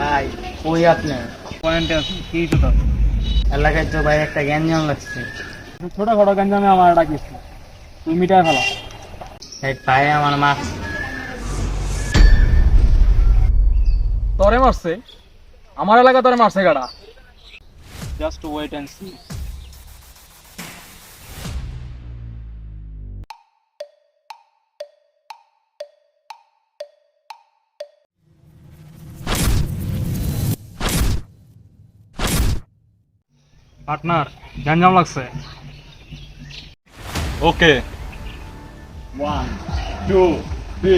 ভাই কই আপনি? পয়েন্টে আছে কি তো এলাকায় তো ভাই একটা গ্যাঞ্জাম লাগছে। ছোটখাটো গ্যাঞ্জামে আমার ডাকিস তুই মিটায় ফেলা। এই ভাই আমার মাছ তরে মারছে? আমার এলাকা তরে মারছে গাড়া। Just wait and see partner গ্যাঞ্জাম লাগছে। Okay one two three